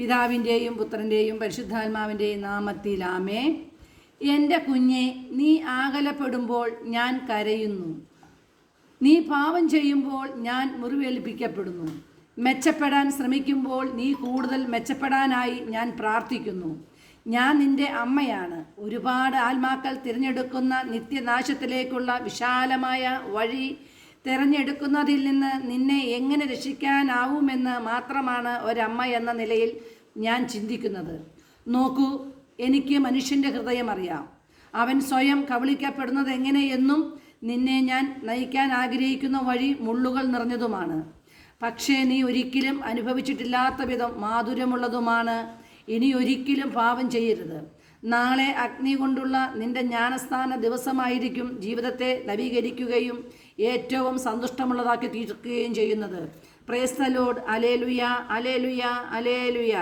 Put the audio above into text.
പിതാവിന്റെയും പുത്രന്റെയും പരിശുദ്ധാത്മാവിന്റെയും നാമത്തിലാമേ എന്റെ കുഞ്ഞെ നീ ആകലപ്പെടുമ്പോൾ ഞാൻ കരയുന്നു. നീ പാപം ചെയ്യുമ്പോൾ ഞാൻ മുറിവേൽപ്പിക്കപ്പെടുന്നു. മെച്ചപ്പെടാൻ ശ്രമിക്കുമ്പോൾ നീ കൂടുതൽ മെച്ചപ്പെടാനായി ഞാൻ പ്രാർത്ഥിക്കുന്നു. ഞാൻ നിന്റെ അമ്മയാണ്. ഒരുപാട് ആത്മാക്കൾ തിരഞ്ഞെടുക്കുന്ന നിത്യനാശത്തിലേക്കുള്ള വിശാലമായ വഴി തിരഞ്ഞെടുക്കുന്നതിൽ നിന്ന് നിന്നെ എങ്ങനെ രക്ഷിക്കാനാവുമെന്ന് മാത്രമാണ് ഒരമ്മ എന്ന നിലയിൽ ഞാൻ ചിന്തിക്കുന്നത്. നോക്കൂ എനിക്ക് മനുഷ്യന്റെ ഹൃദയം അറിയാം. അവൻ സ്വയം കബളിക്കപ്പെടുന്നത് എങ്ങനെയെന്നും നിന്നെ ഞാൻ നയിക്കാൻ ആഗ്രഹിക്കുന്ന വഴി മുള്ളുകൾ നിറഞ്ഞതുമാണ്. പക്ഷേ നീ ഒരിക്കലും അനുഭവിച്ചിട്ടില്ലാത്ത വിധം മാധുര്യമുള്ളതുമാണ്. ഇനി ഒരിക്കലും പാപം ചെയ്യരുത്. നാളെ അഗ്നി കൊണ്ടുള്ള നിന്റെ ജ്ഞാനസ്ഥാന ദിവസമായിരിക്കും ജീവിതത്തെ നവീകരിക്കുകയും ഏറ്റവും സന്തുഷ്ടമുള്ളതാക്കി തീർക്കുകയും ചെയ്യുന്നത്. പ്രേസ്തലോഡ് അലേലുയ അലേലുയ അലേലുയ